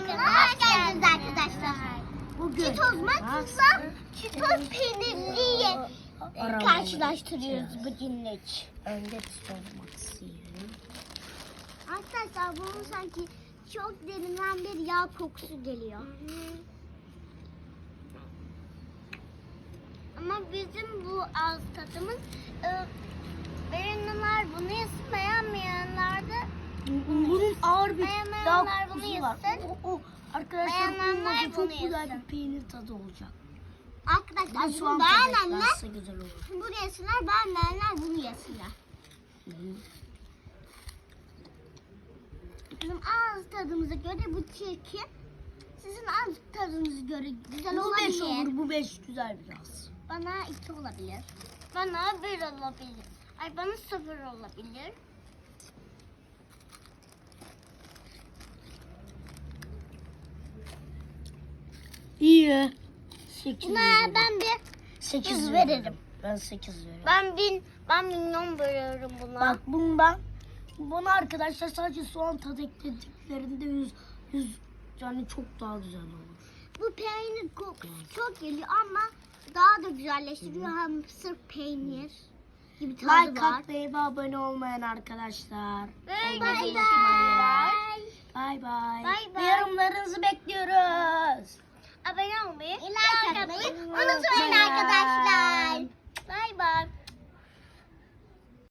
kanalına hoş geldiniz arkadaşlar. Bugün çitoz peynirliyle Arama karşılaştırıyoruz bugünlük. Önde tutmak istiyorum. Arkadaşlar bunun sanki çok derinden bir yağ kokusu geliyor. Ama bizim bu ağız tadımız e, beğenenler Bunun ağır bir bunu kokusu var. O, o, arkadaşlar bunun çok güzel bir peynir tadı olacak. arkadaşlar Ben soğan olur. bunu yesinler beğenmeyenler bunu yesinler. Bizim ağız tadımıza göre bu çirkin. Sizin ağız tadınıza göre güzel Bu beş olabilir. olur, bu beş güzel biraz. Bana iki olabilir. Bana bir olabilir. Ay bana sıfır olabilir. İyi. Sekiz Buna veririm. ben bir Sekiz yüz veririm. veririm. Ben sekiz veririm. ben bin ben milyon veriyorum buna. Bak bundan buna arkadaşlar sadece soğan tadı eklediklerinde yüz, yüz yani çok daha güzel olur. Bu peynir kokusu çok geliyor ama daha da güzelleştiriyor. Hem sırf peynir gibi tadı Like var. atmayı ve abone olmayan arkadaşlar. Bye bye. Bye bye. Bye bye.